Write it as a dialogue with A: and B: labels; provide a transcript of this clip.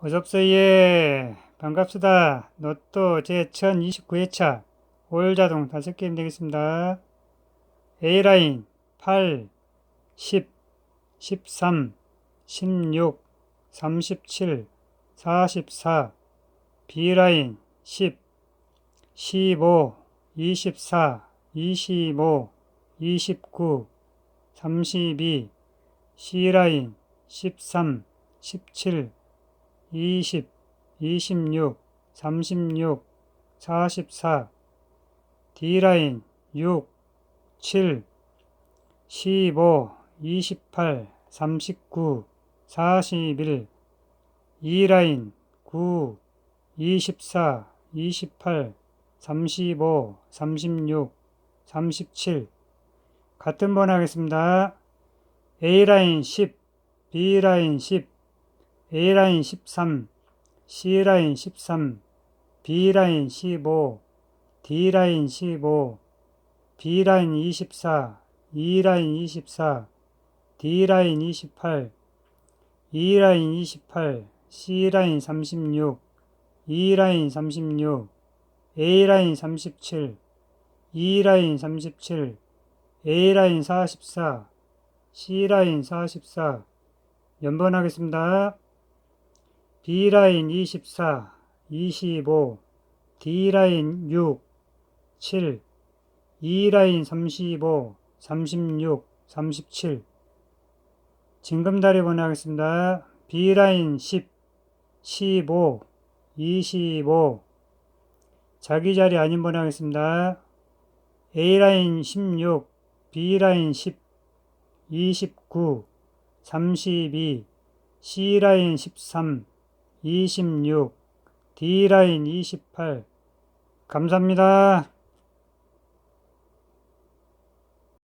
A: 어섭소예 반갑습니다. 로또 제 1029회차 올자동 5게임 되겠습니다. A라인 8, 10, 13, 16, 37, 44 B라인 10, 15, 24, 25, 29, 32 C라인 13, 17, 20, 26, 36, 44 D라인 6, 7, 15, 28, 39, 41 E라인 9, 24, 28, 35, 36, 37 같은 번 하겠습니다. A라인 10, B라인 10, A라인 13, C라인 13, B라인 15, D라인 15, B라인 24, E라인 24, D라인 28, E라인 28, C라인 36, E라인 36, A라인 37, E라인 37, A라인 44, C라인 44 연번하겠습니다. B라인 24, 25, D라인 6, 7, E라인 35, 36, 37 징금다리 번호하겠습니다. B라인 10, 15, 25 자기 자리 아닌 번호하겠습니다. A라인 16, B라인 10, 29, 32, C라인 13, 26, D라인 28. 감사합니다.